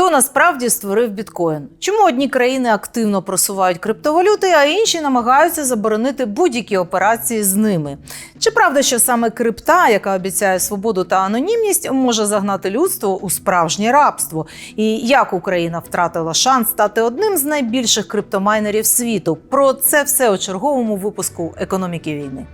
Хто насправді створив біткоін? Чому одні країни активно просувають криптовалюти, а інші намагаються заборонити будь-які операції з ними? Чи правда, що саме крипта, яка обіцяє свободу та анонімність, може загнати людство у справжнє рабство? І як Україна втратила шанс стати одним з найбільших криптомайнерів світу? Про це все у черговому випуску економіки війни.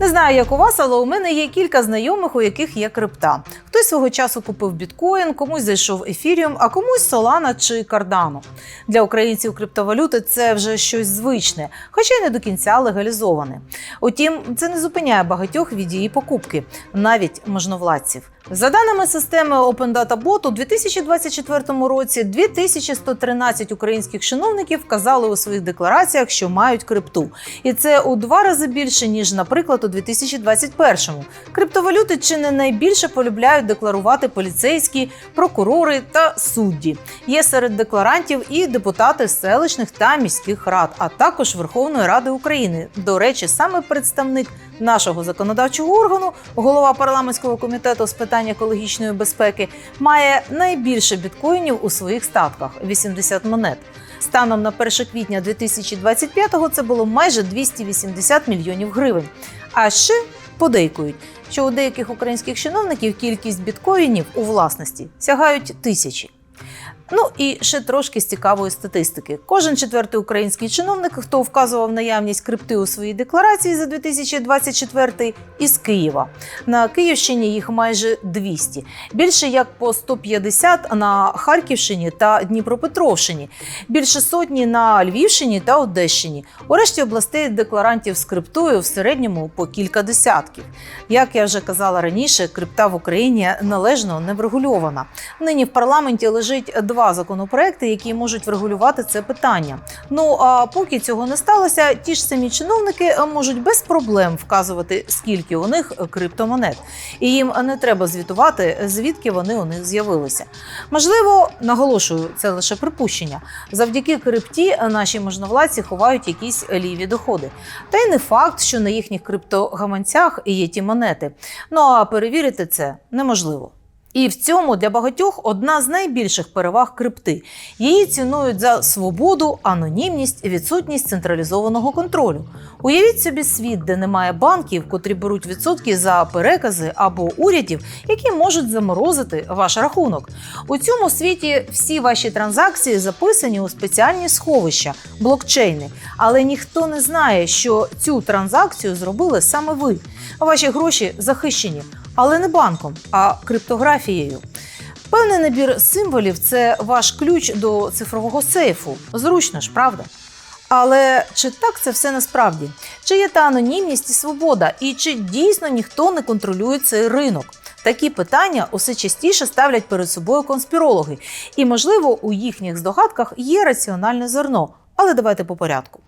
Не знаю, як у вас, але у мене є кілька знайомих, у яких є крипта. Хтось свого часу купив біткоін, комусь зайшов ефіріум, а комусь солана чи кардану. Для українців криптовалюти це вже щось звичне, хоча й не до кінця легалізоване. Утім, це не зупиняє багатьох від її покупки, навіть можновладців. За даними системи Open Data Bot, у 2024 році 2113 українських чиновників вказали у своїх деклараціях, що мають крипту, і це у два рази більше ніж, наприклад, у 2021-му. Криптовалюти чи не найбільше полюбляють декларувати поліцейські, прокурори та судді. Є серед декларантів і депутати селищних та міських рад, а також Верховної Ради України. До речі, саме представник нашого законодавчого органу, голова парламентського комітету з питань екологічної безпеки, має найбільше біткоїнів у своїх статках 80 монет. Станом на 1 квітня 2025-го це було майже 280 мільйонів гривень. А ще подейкують, що у деяких українських чиновників кількість біткоїнів у власності сягають тисячі. Ну і ще трошки з цікавої статистики. Кожен четвертий український чиновник, хто вказував наявність крипти у своїй декларації за 2024 із Києва. На Київщині їх майже 200. Більше як по 150 на Харківщині та Дніпропетровщині, більше сотні на Львівщині та Одещині. У решті областей декларантів з криптою в середньому по кілька десятків. Як я вже казала раніше, крипта в Україні належно не врегульована. Нині в парламенті лежить два законопроекти, які можуть врегулювати це питання. Ну а поки цього не сталося, ті ж самі чиновники е, можуть без проблем вказувати, скільки у них криптомонет, і їм не треба звітувати, звідки вони у них з'явилися. Можливо, наголошую, це лише припущення. Завдяки крипті наші можновладці ховають якісь ліві доходи. Та й не факт, що на їхніх криптогаманцях є ті монети. Ну а перевірити це неможливо. І в цьому для багатьох одна з найбільших переваг крипти. Її цінують за свободу, анонімність і відсутність централізованого контролю. Уявіть собі світ, де немає банків, котрі беруть відсотки за перекази або урядів, які можуть заморозити ваш рахунок. У цьому світі всі ваші транзакції записані у спеціальні сховища, блокчейни. Але ніхто не знає, що цю транзакцію зробили саме ви. Ваші гроші захищені але не банком, а криптографією. Певний набір символів це ваш ключ до цифрового сейфу. Зручно ж, правда? Але чи так це все насправді? Чи є та анонімність і свобода? І чи дійсно ніхто не контролює цей ринок? Такі питання усе частіше ставлять перед собою конспірологи, і, можливо, у їхніх здогадках є раціональне зерно. Але давайте по порядку.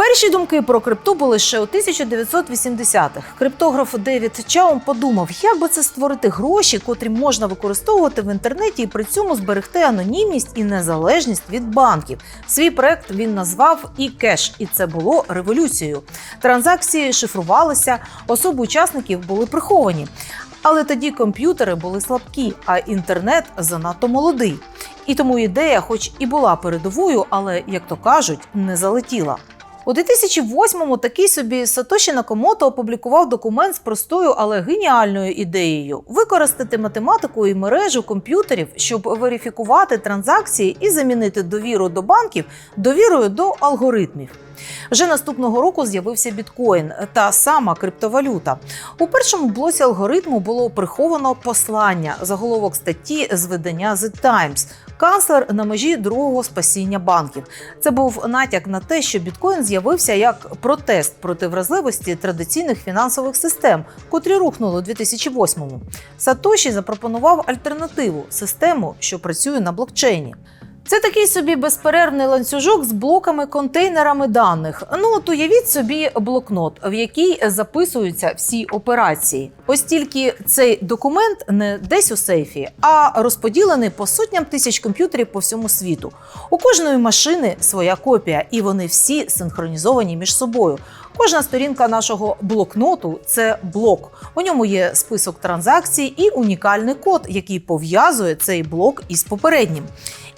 Перші думки про крипту були ще у 1980-х. Криптограф Девід Чаум подумав, як би це створити гроші, котрі можна використовувати в інтернеті і при цьому зберегти анонімність і незалежність від банків. Свій проект він назвав e-cash, і це було революцією. Транзакції шифрувалися, особи учасників були приховані. Але тоді комп'ютери були слабкі, а інтернет занадто молодий. І тому ідея, хоч і була передовою, але як то кажуть, не залетіла. У 2008-му такий собі Сатоші Накомото опублікував документ з простою, але геніальною ідеєю використати математику і мережу комп'ютерів, щоб верифікувати транзакції і замінити довіру до банків довірою до алгоритмів. Вже наступного року з'явився біткоін, та сама криптовалюта. У першому блоці алгоритму було приховано послання, заголовок статті з видання The Times. Канцлер на межі другого спасіння банків. Це був натяк на те, що біткоін з'явився як протест проти вразливості традиційних фінансових систем, котрі рухнули у 2008-му. Сатоші запропонував альтернативу систему, що працює на блокчейні. Це такий собі безперервний ланцюжок з блоками контейнерами даних. Ну от уявіть собі блокнот, в який записуються всі операції. Ось тільки цей документ не десь у сейфі, а розподілений по сотням тисяч комп'ютерів по всьому світу. У кожної машини своя копія, і вони всі синхронізовані між собою. Кожна сторінка нашого блокноту це блок. У ньому є список транзакцій і унікальний код, який пов'язує цей блок із попереднім.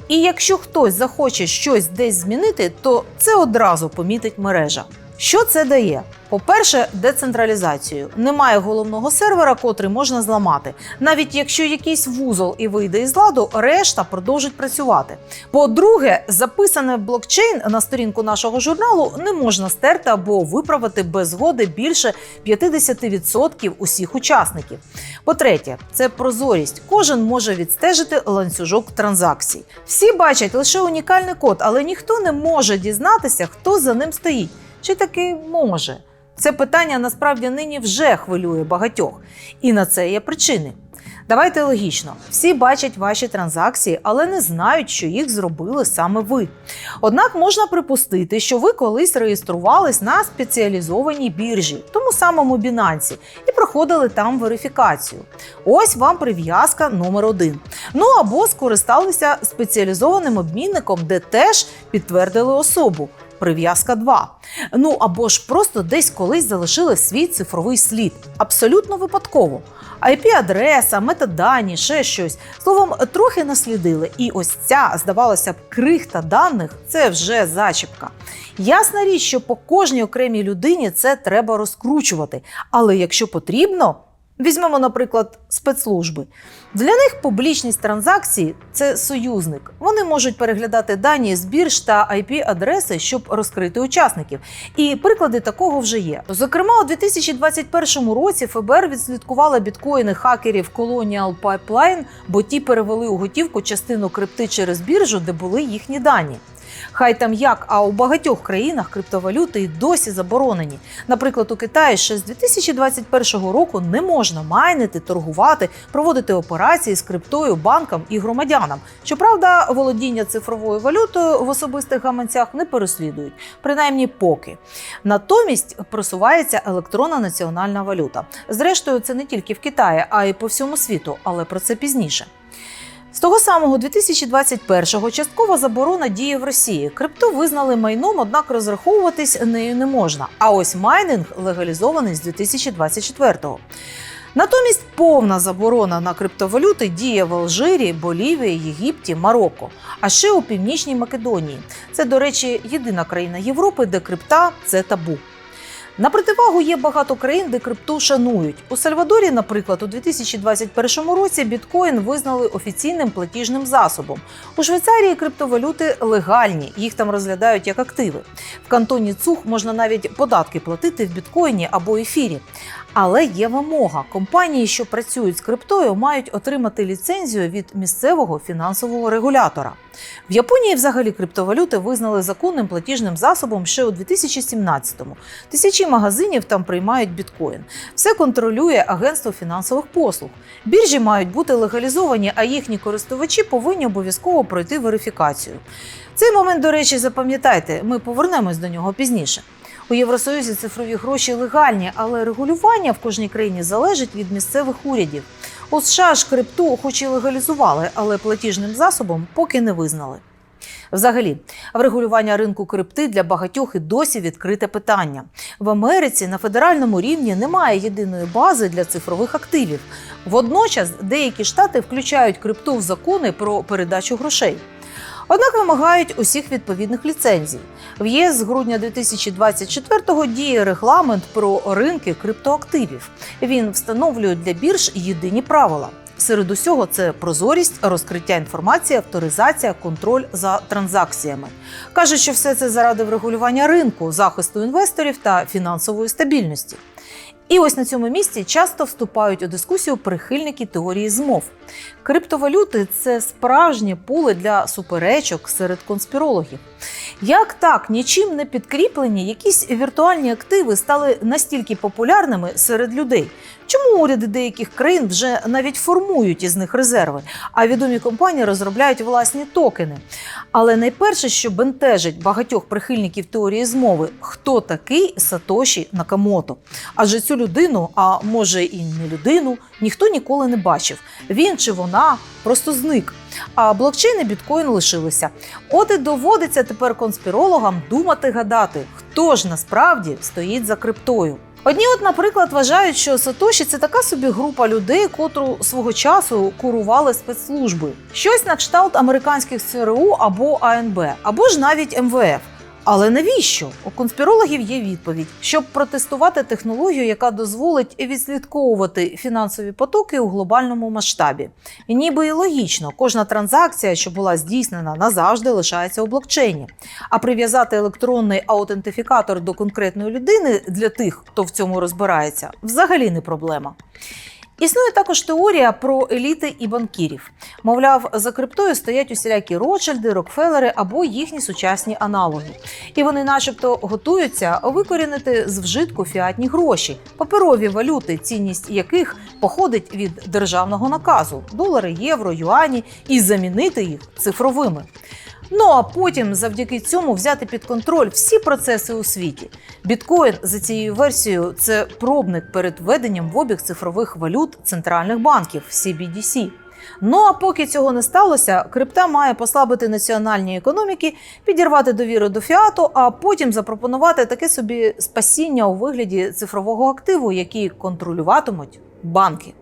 І якщо хтось захоче щось десь змінити, то це одразу помітить мережа. Що це дає? По-перше, децентралізацію. Немає головного сервера, котрий можна зламати. Навіть якщо якийсь вузол і вийде із ладу, решта продовжить працювати. По-друге, записане блокчейн на сторінку нашого журналу не можна стерти або виправити без згоди більше 50% усіх учасників. По-третє, це прозорість. Кожен може відстежити ланцюжок транзакцій. Всі бачать лише унікальний код, але ніхто не може дізнатися, хто за ним стоїть. Чи таки може? Це питання насправді нині вже хвилює багатьох, і на це є причини. Давайте логічно: всі бачать ваші транзакції, але не знають, що їх зробили саме ви. Однак можна припустити, що ви колись реєструвались на спеціалізованій біржі, тому самому Binance, і проходили там верифікацію. Ось вам прив'язка номер один. Ну або скористалися спеціалізованим обмінником, де теж підтвердили особу. Прив'язка 2. Ну або ж просто десь колись залишили свій цифровий слід. Абсолютно випадково. IP-адреса, метадані, ще щось. Словом, трохи наслідили. І ось ця, здавалося б, крихта даних це вже зачіпка. Ясна річ, що по кожній окремій людині це треба розкручувати. Але якщо потрібно, Візьмемо, наприклад, спецслужби. Для них публічність транзакцій це союзник. Вони можуть переглядати дані з бірж та IP-адреси, щоб розкрити учасників. І приклади такого вже є. Зокрема, у 2021 році ФБР відслідкувала біткоїни хакерів Colonial Pipeline, бо ті перевели у готівку частину крипти через біржу, де були їхні дані. Хай там як, а у багатьох країнах криптовалюти й досі заборонені. Наприклад, у Китаї ще з 2021 року не можна майнити, торгувати, проводити операції з криптою банкам і громадянам. Щоправда, володіння цифровою валютою в особистих гаманцях не переслідують, принаймні поки. Натомість просувається електронна національна валюта. Зрештою, це не тільки в Китаї, а й по всьому світу, але про це пізніше. З того самого 2021-го часткова заборона діє в Росії. Крипту визнали майном, однак розраховуватись нею не можна. А ось майнинг легалізований з 2024-го. Натомість повна заборона на криптовалюти діє в Алжирі, Болівії, Єгипті, Марокко, а ще у Північній Македонії. Це, до речі, єдина країна Європи, де крипта це табу. На противагу є багато країн, де крипту шанують. У Сальвадорі, наприклад, у 2021 році біткоін визнали офіційним платіжним засобом. У Швейцарії криптовалюти легальні, їх там розглядають як активи. В кантоні Цух можна навіть податки платити в біткоїні або ефірі. Але є вимога: компанії, що працюють з криптою, мають отримати ліцензію від місцевого фінансового регулятора. В Японії взагалі криптовалюти визнали законним платіжним засобом ще у 2017-му. Тисячі магазинів там приймають біткоін. Все контролює агентство фінансових послуг. Біржі мають бути легалізовані, а їхні користувачі повинні обов'язково пройти верифікацію. Цей момент, до речі, запам'ятайте, ми повернемось до нього пізніше. У Євросоюзі цифрові гроші легальні, але регулювання в кожній країні залежить від місцевих урядів. У США ж крипту, хоч і легалізували, але платіжним засобом поки не визнали. Взагалі, врегулювання ринку крипти для багатьох і досі відкрите питання. В Америці на федеральному рівні немає єдиної бази для цифрових активів. Водночас деякі штати включають крипту в закони про передачу грошей. Однак вимагають усіх відповідних ліцензій. В ЄС з грудня 2024-го діє регламент про ринки криптоактивів. Він встановлює для бірж єдині правила. Серед усього це прозорість, розкриття інформації, авторизація, контроль за транзакціями. Кажуть, що все це заради врегулювання ринку, захисту інвесторів та фінансової стабільності. І ось на цьому місці часто вступають у дискусію прихильники теорії змов. Криптовалюти це справжнє поле для суперечок серед конспірологів. Як так, нічим не підкріплені, якісь віртуальні активи стали настільки популярними серед людей? Чому уряди деяких країн вже навіть формують із них резерви, а відомі компанії розробляють власні токени? Але найперше, що бентежить багатьох прихильників теорії змови, хто такий Сатоші Накамото? Адже цю людину, а може і не людину, ніхто ніколи не бачив. Він чи вона просто зник. А блокчейн і біткоін лишилися. От і доводиться тепер конспірологам думати гадати, хто ж насправді стоїть за криптою. Одні, от, наприклад, вважають, що Сатоші це така собі група людей, котру свого часу курували спецслужби. Щось на кшталт американських ЦРУ або АНБ, або ж навіть МВФ. Але навіщо? У конспірологів є відповідь, щоб протестувати технологію, яка дозволить відслідковувати фінансові потоки у глобальному масштабі. І ніби і логічно, кожна транзакція, що була здійснена, назавжди лишається у блокчейні. А прив'язати електронний аутентифікатор до конкретної людини для тих, хто в цьому розбирається, взагалі не проблема. Існує також теорія про еліти і банкірів. Мовляв, за криптою стоять усілякі Ротшильди, Рокфеллери або їхні сучасні аналоги. І вони, начебто, готуються викорінити з вжитку фіатні гроші, паперові валюти, цінність яких походить від державного наказу долари, євро, юані, і замінити їх цифровими. Ну а потім, завдяки цьому, взяти під контроль всі процеси у світі. Біткоін за цією версією це пробник перед введенням в обіг цифрових валют центральних банків CBDC. Ну а поки цього не сталося, крипта має послабити національні економіки, підірвати довіру до фіату, а потім запропонувати таке собі спасіння у вигляді цифрового активу, який контролюватимуть банки.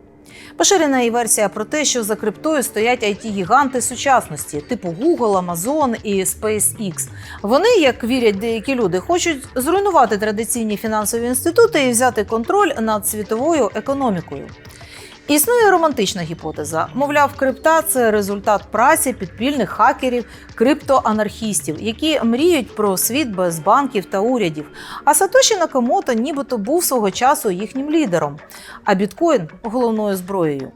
Поширена і версія про те, що за криптою стоять it гіганти сучасності, типу Google, Amazon і SpaceX. Вони, як вірять деякі люди, хочуть зруйнувати традиційні фінансові інститути і взяти контроль над світовою економікою. Існує романтична гіпотеза. Мовляв, крипта це результат праці підпільних хакерів, криптоанархістів, які мріють про світ без банків та урядів. А Сатоші Накамото нібито був свого часу їхнім лідером, а біткоін головною зброєю.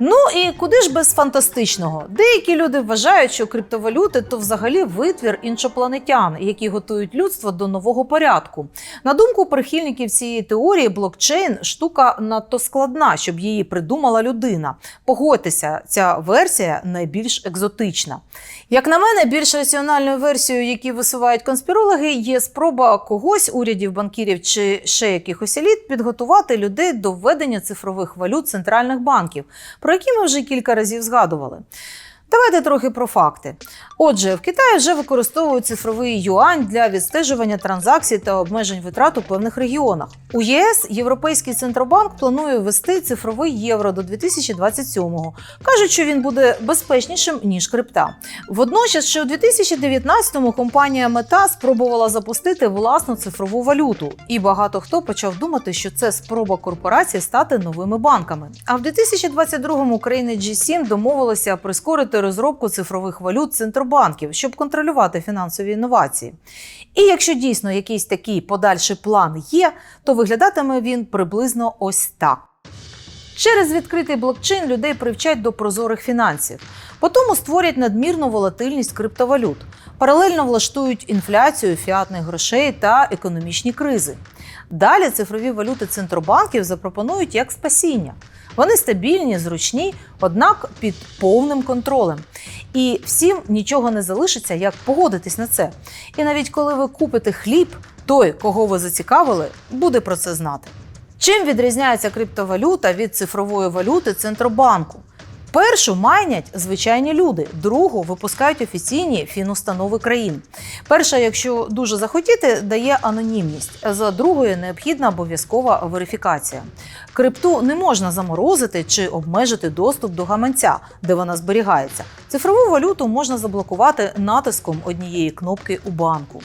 Ну і куди ж без фантастичного? Деякі люди вважають, що криптовалюти то взагалі витвір іншопланетян, які готують людство до нового порядку. На думку прихильників цієї теорії, блокчейн штука надто складна, щоб її придумала людина. Погодьтеся, ця версія найбільш екзотична. Як на мене, більш раціональною версією, які висувають конспірологи, є спроба когось, урядів, банкірів чи ще якихось еліт, підготувати людей до введення цифрових валют центральних банків, про які ми вже кілька разів згадували. Давайте трохи про факти. Отже, в Китаї вже використовують цифровий юань для відстежування транзакцій та обмежень витрат у певних регіонах. У ЄС Європейський центробанк планує ввести цифровий євро до 2027-го. Кажуть, що він буде безпечнішим ніж крипта. Водночас, ще у 2019-му компанія Мета спробувала запустити власну цифрову валюту, і багато хто почав думати, що це спроба корпорації стати новими банками. А в 2022-му країни G7 домовилися прискорити розробку цифрових валют центробанків, щоб контролювати фінансові інновації. І якщо дійсно якийсь такий подальший план є, то виглядатиме він приблизно ось так. Через відкритий блокчейн людей привчать до прозорих фінансів. Потім створять надмірну волатильність криптовалют, паралельно влаштують інфляцію фіатних грошей та економічні кризи. Далі цифрові валюти центробанків запропонують як спасіння. Вони стабільні, зручні, однак під повним контролем. І всім нічого не залишиться, як погодитись на це. І навіть коли ви купите хліб, той, кого ви зацікавили, буде про це знати. Чим відрізняється криптовалюта від цифрової валюти центробанку? Першу майнять звичайні люди, другу випускають офіційні фінустанови країн. Перша, якщо дуже захотіти, дає анонімність. За другою необхідна обов'язкова верифікація. Крипту не можна заморозити чи обмежити доступ до гаманця, де вона зберігається. Цифрову валюту можна заблокувати натиском однієї кнопки у банку.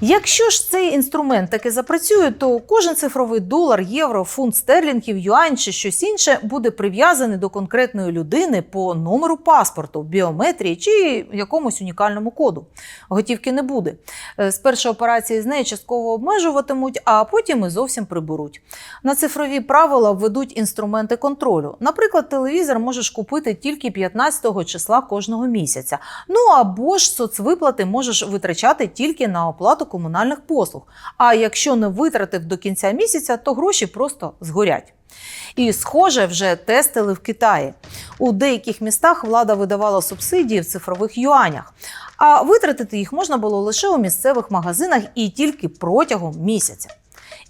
Якщо ж цей інструмент таки запрацює, то кожен цифровий долар, євро, фунт стерлінгів, юань чи щось інше буде прив'язаний до конкретної людини по номеру паспорту, біометрії чи якомусь унікальному коду. Готівки не буде. Е, Спершу операції з нею частково обмежуватимуть, а потім і зовсім приберуть. На цифрові правила введуть інструменти контролю. Наприклад, телевізор можеш купити тільки 15 числа кожного місяця. Ну або ж соцвиплати можеш витрачати тільки на оплату комунальних послуг. А якщо не витратив до кінця місяця, то гроші просто згорять. І, схоже, вже тестили в Китаї. У деяких містах влада видавала субсидії в цифрових юанях, а витратити їх можна було лише у місцевих магазинах і тільки протягом місяця.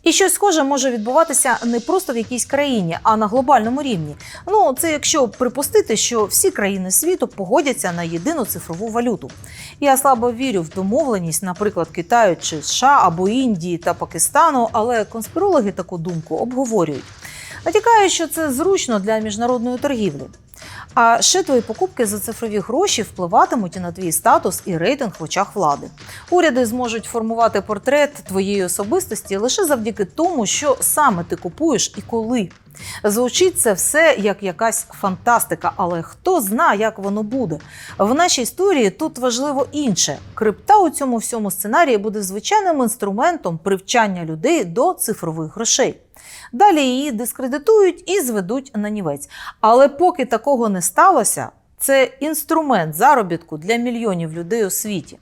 І щось схоже може відбуватися не просто в якійсь країні, а на глобальному рівні. Ну це якщо припустити, що всі країни світу погодяться на єдину цифрову валюту. Я слабо вірю в домовленість, наприклад, Китаю чи США або Індії та Пакистану, але конспірологи таку думку обговорюють. Натякають, що це зручно для міжнародної торгівлі. А ще твої покупки за цифрові гроші впливатимуть і на твій статус і рейтинг в очах влади. Уряди зможуть формувати портрет твоєї особистості лише завдяки тому, що саме ти купуєш і коли. Звучить це все як якась фантастика, але хто зна, як воно буде. В нашій історії тут важливо інше. Крипта у цьому всьому сценарії буде звичайним інструментом привчання людей до цифрових грошей. Далі її дискредитують і зведуть на нівець. Але поки такого не сталося, це інструмент заробітку для мільйонів людей у світі.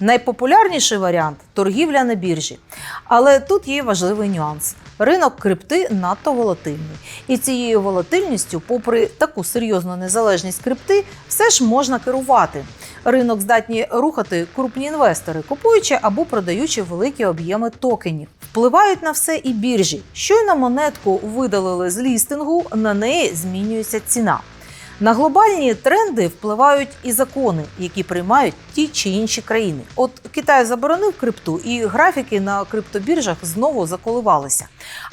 Найпопулярніший варіант торгівля на біржі. Але тут є важливий нюанс. Ринок крипти надто волатильний. І цією волатильністю, попри таку серйозну незалежність крипти, все ж можна керувати. Ринок здатні рухати крупні інвестори, купуючи або продаючи великі об'єми токенів. Впливають на все і біржі. Щойно монетку видалили з лістингу, на неї змінюється ціна. На глобальні тренди впливають і закони, які приймають ті чи інші країни. От Китай заборонив крипту, і графіки на криптобіржах знову заколивалися.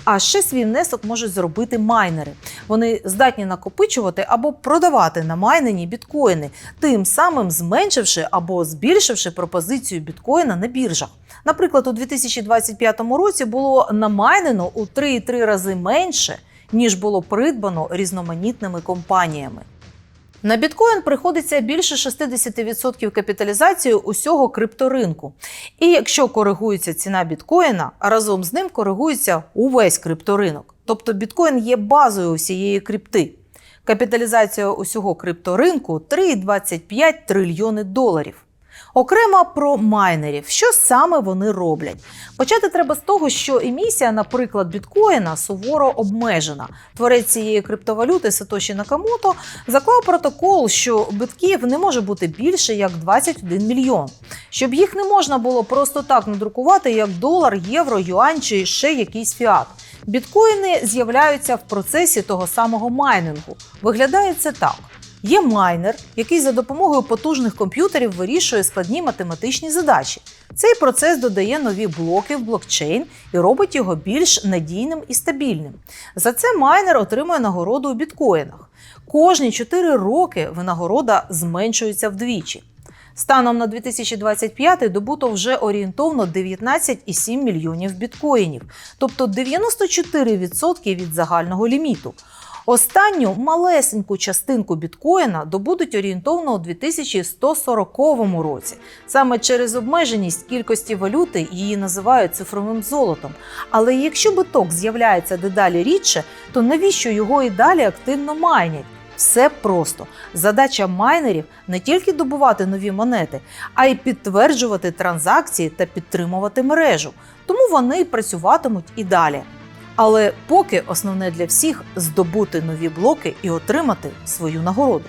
А ще свій внесок можуть зробити майнери. Вони здатні накопичувати або продавати на майнені біткоїни, тим самим зменшивши або збільшивши пропозицію біткоїна на біржах. Наприклад, у 2025 році було намайнено у 3,3 рази менше, ніж було придбано різноманітними компаніями. На біткоін приходиться більше 60% капіталізації усього крипторинку. І якщо коригується ціна біткоїна, разом з ним коригується увесь крипторинок. Тобто біткоін є базою усієї крипти. Капіталізація усього крипторинку 3,25 трильйони доларів. Окремо про майнерів, що саме вони роблять. Почати треба з того, що емісія, наприклад, біткоїна суворо обмежена. Творець цієї криптовалюти Сатоші Накамото заклав протокол, що битків не може бути більше як 21 мільйон. Щоб їх не можна було просто так надрукувати, як долар, євро, юань чи ще якийсь фіат. Біткоїни з'являються в процесі того самого майнингу. Виглядає це так. Є майнер, який за допомогою потужних комп'ютерів вирішує складні математичні задачі. Цей процес додає нові блоки в блокчейн і робить його більш надійним і стабільним. За це майнер отримує нагороду у біткоїнах. Кожні 4 роки винагорода зменшується вдвічі. Станом на 2025 добуто вже орієнтовно 19,7 мільйонів біткоїнів, тобто 94% від загального ліміту. Останню малесеньку частинку біткоїна добудуть орієнтовно у 2140 році. Саме через обмеженість кількості валюти її називають цифровим золотом. Але якщо биток з'являється дедалі рідше, то навіщо його і далі активно майнять? Все просто задача майнерів не тільки добувати нові монети, а й підтверджувати транзакції та підтримувати мережу. Тому вони працюватимуть і далі. Але поки основне для всіх здобути нові блоки і отримати свою нагороду.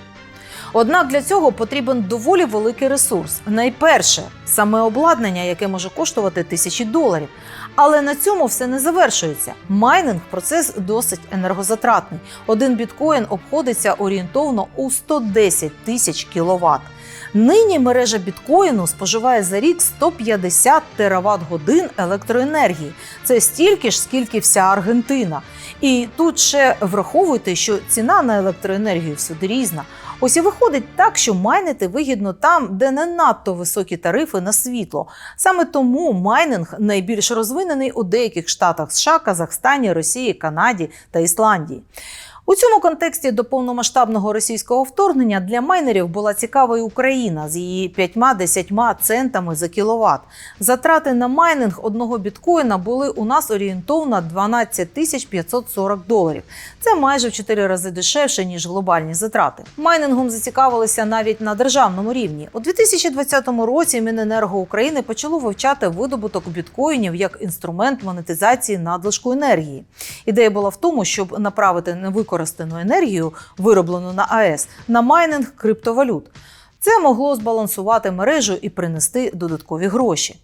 Однак для цього потрібен доволі великий ресурс. Найперше саме обладнання, яке може коштувати тисячі доларів. Але на цьому все не завершується. Майнинг процес досить енергозатратний. Один біткоін обходиться орієнтовно у 110 тисяч кіловат. Нині мережа біткоїну споживає за рік 150 тераватт годин електроенергії. Це стільки ж, скільки вся Аргентина. І тут ще враховуйте, що ціна на електроенергію всюди різна. Ось і виходить так, що майнити вигідно там, де не надто високі тарифи на світло. Саме тому майнинг найбільш розвинений у деяких штатах США, Казахстані, Росії, Канаді та Ісландії. У цьому контексті до повномасштабного російського вторгнення для майнерів була цікава і Україна з її 5-10 центами за кіловат. Затрати на майнинг одного біткоїна були у нас орієнтовно 12 тисяч 540 доларів. Це майже в 4 рази дешевше ніж глобальні затрати. Майнингом зацікавилися навіть на державному рівні. У 2020 році Міненерго України почало вивчати видобуток біткоїнів як інструмент монетизації надлишку енергії. Ідея була в тому, щоб направити невикористану енергію, вироблену на АЕС, на майнинг криптовалют. Це могло збалансувати мережу і принести додаткові гроші.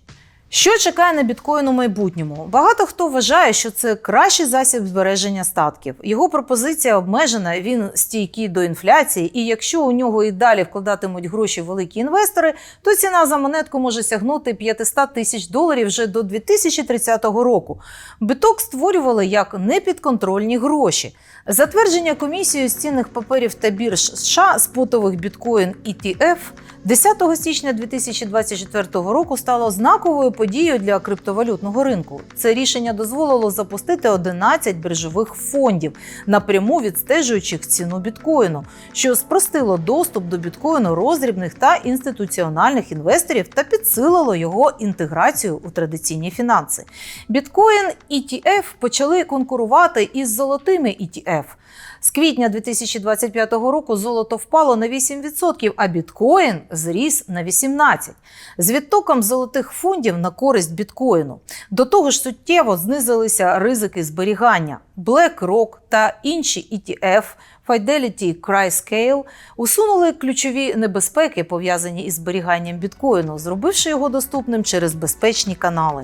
Що чекає на біткоін у майбутньому? Багато хто вважає, що це кращий засіб збереження статків. Його пропозиція обмежена, він стійкий до інфляції, і якщо у нього і далі вкладатимуть гроші великі інвестори, то ціна за монетку може сягнути 500 тисяч доларів вже до 2030 року. Биток створювали як непідконтрольні гроші. Затвердження комісією з цінних паперів та бірж США спотових біткоін ETF 10 січня 2024 року стало знаковою подією для криптовалютного ринку. Це рішення дозволило запустити 11 біржових фондів, напряму відстежуючих ціну біткоїну, що спростило доступ до біткоїну роздрібних та інституціональних інвесторів та підсилило його інтеграцію у традиційні фінанси. Біткоін ETF почали конкурувати із золотими ETF. З квітня 2025 року золото впало на 8%, а біткоін зріс на 18%. З відтоком золотих фондів на користь біткоїну. До того ж суттєво знизилися ризики зберігання. BlackRock та інші ETF Fidelity Cryscale усунули ключові небезпеки, пов'язані із зберіганням біткоїну, зробивши його доступним через безпечні канали.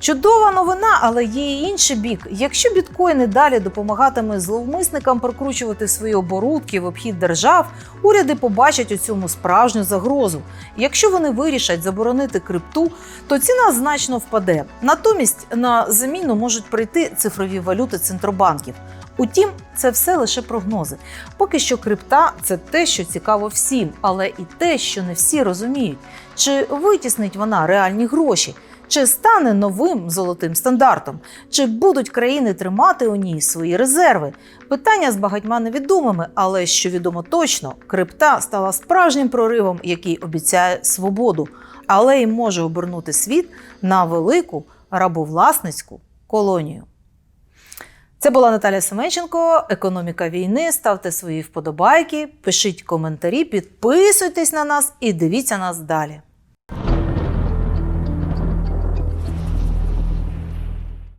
Чудова новина, але є і інший бік. Якщо біткоін і далі допомагатиме зловмисникам прокручувати свої оборудки в обхід держав, уряди побачать у цьому справжню загрозу. Якщо вони вирішать заборонити крипту, то ціна значно впаде. Натомість на заміну можуть прийти цифрові валюти центробанків. Утім, це все лише прогнози. Поки що крипта це те, що цікаво всім, але і те, що не всі розуміють, чи витіснить вона реальні гроші. Чи стане новим золотим стандартом? Чи будуть країни тримати у ній свої резерви? Питання з багатьма невідомими, але що відомо точно, крипта стала справжнім проривом, який обіцяє свободу, але й може обернути світ на велику рабовласницьку колонію. Це була Наталя Семенченко, економіка війни. Ставте свої вподобайки, пишіть коментарі, підписуйтесь на нас і дивіться нас далі.